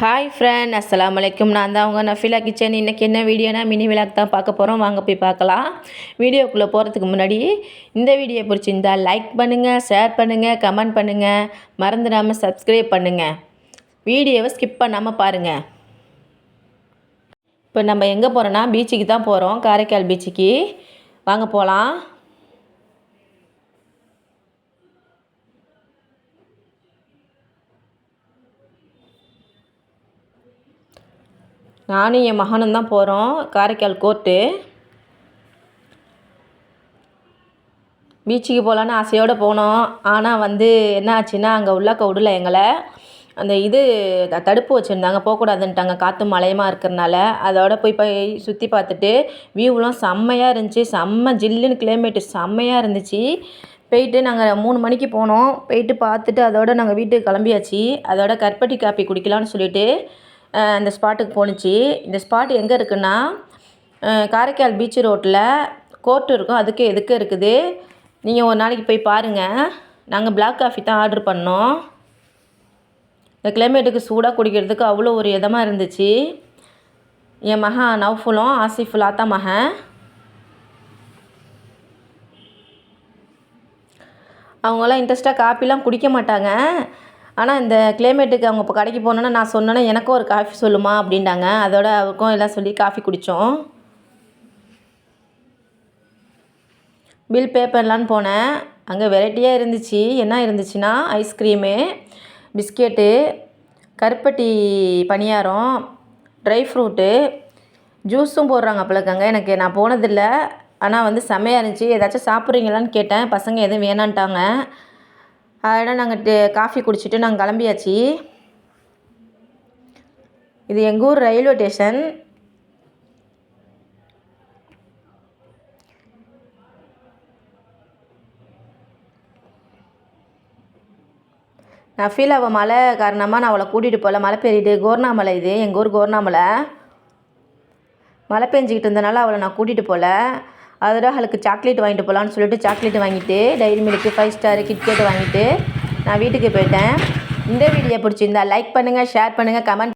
Hi friend அஸ்லாம் வலைக்கும் நான் தான் உங்கள் நஃபிலா கிச்சன். இன்றைக்கி என்ன வீடியோனா மினி விளாக் தான் பார்க்க போகிறோம் வாங்க போய் பார்க்கலாம். வீடியோக்குள்ளே போகிறதுக்கு முன்னாடி இந்த வீடியோ பிடிச்சிருந்தா லைக் பண்ணுங்கள் ஷேர் பண்ணுங்கள் கமெண்ட் பண்ணுங்கள் மறந்துடாமல் சப்ஸ்கிரைப் பண்ணுங்கள் வீடியோவை ஸ்கிப் பண்ணாமல் பாருங்கள் இப்போ நம்ம எங்கே போகிறோன்னா பீச்சுக்கு தான் போகிறோம் காரைக்கால் பீச்சுக்கு வாங்க போகலாம் நானும் என் மகனும் தான் போகிறோம் காரைக்கால் கோர்ட்டு. பீச்சுக்கு போகலான்னு ஆசையோடு போனோம். ஆனால் வந்து என்ன ஆச்சுன்னா அங்கே உள்ளாக்க விடல எங்களை அந்த இது தடுப்பு வச்சுருந்தாங்க. போகக்கூடாதுன்ட்டாங்க. காற்று மலையமாக இருக்கிறனால. அதோட போய் போய் சுற்றி பார்த்துட்டு வியூலாம் செம்மையாக இருந்துச்சு. செம்ம ஜில்லுன்னு கிளைமேட்டு செம்மையாக இருந்துச்சு. போயிட்டு நாங்கள் மூணு மணிக்கு போனோம். போயிட்டு பார்த்துட்டு அதோட நாங்கள் வீட்டுக்கு கிளம்பியாச்சு. அதோட கற்பட்டி காப்பி குடிக்கலாம்னு சொல்லிவிட்டு அந்த ஸ்பாட்டுக்கு போணுச்சு. இந்த ஸ்பாட் எங்கே இருக்குன்னா காரைக்கால் பீச் ரோட்டில் கோர்ட் இருக்கும். அதுக்கு எதுக்கு இருக்குது? நீங்கள் ஒரு நாளைக்கு போய் பாருங்கள் நாங்கள் பிளாக் காஃபி தான் ஆர்டர் பண்ணோம். இந்த கிளைமேட்டுக்கு சூடாக குடிக்கிறதுக்கு அவ்வளோ ஒரு இதமாக இருந்துச்சு. என் மகன் நவ்ஃபுலும் ஆசிஃபுல் ஆத்தா மகன். அவங்களாம் இன்ட்ரெஸ்ட்டாக காப்பிலாம் குடிக்க மாட்டாங்க. ஆனால் இந்த கிளைமேட்டுக்கு அவங்க இப்போ கடைக்கு போனோன்னா நான் சொன்னேன்னா எனக்கும் ஒரு காஃபி சொல்லுமா? அப்படின்ட்டாங்க அதோட அவருக்கும் எல்லாம் சொல்லி காஃபி குடித்தோம் பில் பே பண்ணலான்னு போனேன். அங்கே வெரைட்டியாக இருந்துச்சு. என்ன இருந்துச்சுன்னா ஐஸ்கிரீமு பிஸ்கெட்டு கருப்பட்டி பணியாரம் ட்ரை ஃப்ரூட்டு ஜூஸும் போடுறாங்க அப்பளக்கங்க எனக்கு நான் போனதில்லை. ஆனால் வந்து செம்மையாக இருந்துச்சு. ஏதாச்சும் சாப்பிட்றீங்களான்னு கேட்டேன். பசங்க எதுவும் வேணான்ட்டாங்க. அதனால் நாங்கள் காஃபி குடிச்சிட்டு நாங்கள் கிளம்பியாச்சு. இது எங்கள் ஊர் ரயில்வே ஸ்டேஷன். நான் ஃபீல் ஆகும் மழை காரணமாக நான் அவளை கூட்டிகிட்டு போகல. மழை பெய்யுது. கோர்ணாமலை இது. எங்கள் ஊர் கோர்ணாமலை. மழை பெஞ்சிக்கிட்டு இருந்தனால அவளை நான் கூட்டிகிட்டு போகல. அதோட அவளுக்கு சாக்லேட் வாங்கிட்டு போகலான்னு சொல்லிட்டு சாக்லேட் வாங்கிட்டு Dairy Milk Five Star KitKat வாங்கிட்டு நான் வீட்டுக்கு போயிட்டேன். இந்த வீடியோ பிடிச்சிருந்தா லைக் பண்ணுங்கள் ஷேர் பண்ணுங்கள் கமெண்ட்